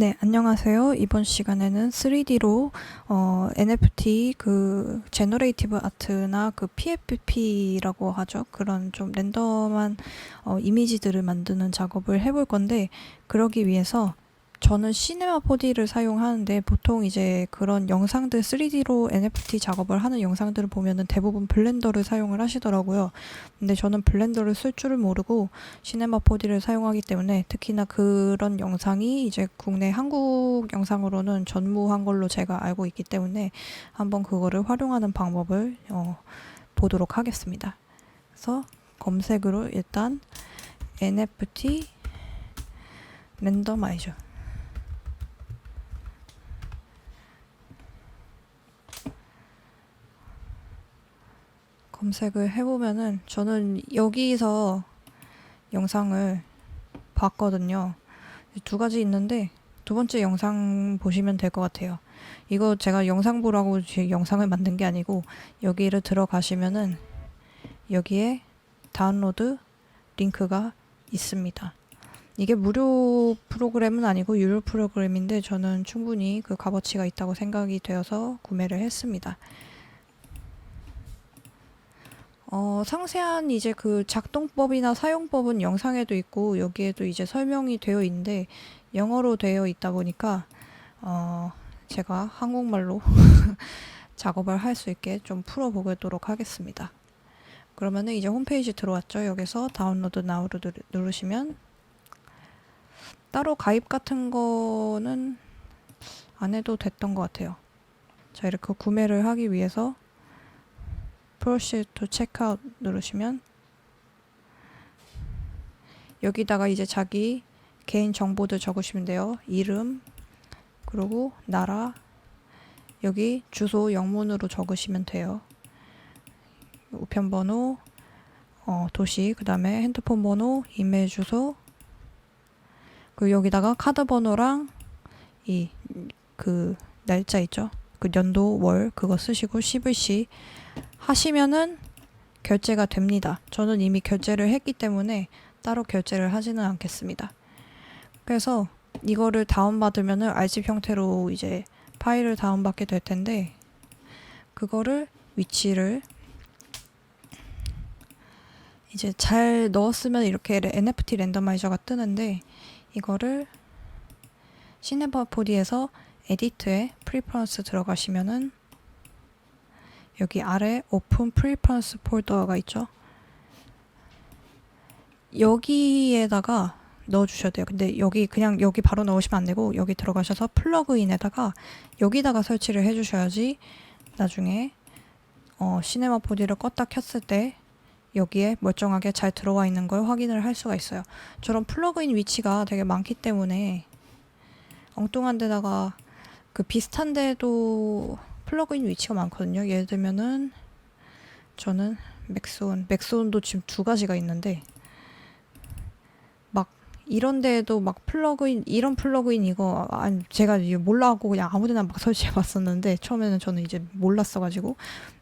네, 안녕하세요. 이번 시간에는 3D로 어, NFT 그 제너레이티브 아트나 그 PFP라고 하죠. 그런 좀 랜덤한 어, 이미지들을 만드는 작업을 해볼 건데 그러기 위해서 저는 시네마 4D를 사용하는데 보통 이제 그런 영상들 3D로 NFT 작업을 하는 영상들을 보면은 대부분 블렌더를 사용을 하시더라고요. 근데 저는 블렌더를 쓸 줄을 모르고 시네마 4D를 사용하기 때문에 특히나 그런 영상이 이제 국내 한국 영상으로는 전무한 걸로 제가 알고 있기 때문에 한번 그거를 활용하는 방법을 어, 보도록 하겠습니다. 그래서 검색으로 일단 NFT 랜더마이저 검색을 해보면은 저는 여기서 영상을 봤거든요. 두 가지 있는데 두 번째 영상 보시면 될 것 같아요. 이거 제가 영상 보라고 제 영상을 만든 게 아니고 여기를 들어가시면은 여기에 다운로드 링크가 있습니다. 이게 무료 프로그램은 아니고 유료 프로그램인데 저는 충분히 그 값어치가 있다고 생각이 되어서 구매를 했습니다. 어, 상세한 이제 그 작동법이나 사용법은 영상에도 있고 여기에도 이제 설명이 되어 있는데 영어로 되어 있다 보니까 어, 제가 한국말로 작업을 할 수 있게 좀 풀어보도록 하겠습니다. 그러면은 이제 홈페이지 들어왔죠. 여기서 다운로드 누르- 누르시면 따로 가입 같은 거는 안 해도 됐던 것 같아요. 자, 이렇게 구매를 하기 위해서 Proceed to Checkout 누르시면 여기다가 이제 자기 개인 정보들 적으시면 돼요. 이름, 그리고 나라, 여기 주소 영문으로 적으시면 돼요. 우편번호, 어, 도시, 그 다음에 핸드폰 번호, 이메일 주소, 그리고 여기다가 카드 번호랑 이 그 날짜 있죠? 그 연도, 월 그거 쓰시고 CVC 하시면은 결제가 됩니다. 저는 이미 결제를 했기 때문에 따로 결제를 하지는 않겠습니다. 그래서 이거를 다운받으면은 RGB 형태로 이제 파일을 다운받게 될 텐데 그거를 위치를 이제 잘 넣었으면 이렇게 NFT 랜더마이저가 뜨는데 이거를 시네마 4D에서 에디트에 프리퍼런스 들어가시면은 여기 아래 오픈 프리퍼런스 폴더가 있죠. 여기에다가 넣어주셔야 돼요. 근데 여기 그냥 여기 바로 넣으시면 안 되고 여기 들어가셔서 플러그인에다가 여기다가 설치를 해주셔야지 나중에 어, 시네마 4D를 껐다 켰을 때 여기에 멀쩡하게 잘 들어와 있는 걸 확인을 할 수가 있어요. 저런 플러그인 위치가 되게 많기 때문에 엉뚱한 데다가 그 비슷한데도 플러그인 위치가 많거든요. 예를 들면은 저는 맥스온, 맥스온도 지금 두 가지가 있는데 막 이런 데에도 막 플러그인 이런 플러그인 이거 아니 제가 이게 몰라하고 그냥 아무데나 막 설치해 봤었는데 처음에는 저는 이제 몰랐어 가지고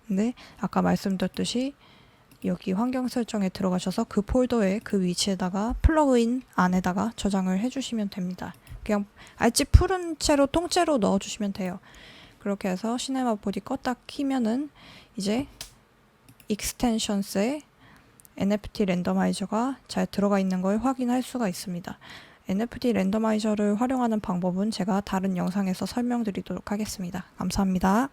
근데 아까 말씀드렸듯이 여기 환경 설정에 들어가셔서 그 폴더에 그 위치에다가 플러그인 안에다가 저장을 해주시면 됩니다. 그냥 알지 푸른 채로 통째로 넣어주시면 돼요. 그렇게 해서 시네마 보디 껐다 키면은 이제 익스텐션스에 NFT 랜더마이저가 잘 들어가 있는 걸 확인할 수가 있습니다. NFT 랜더마이저를 활용하는 방법은 제가 다른 영상에서 설명드리도록 하겠습니다. 감사합니다.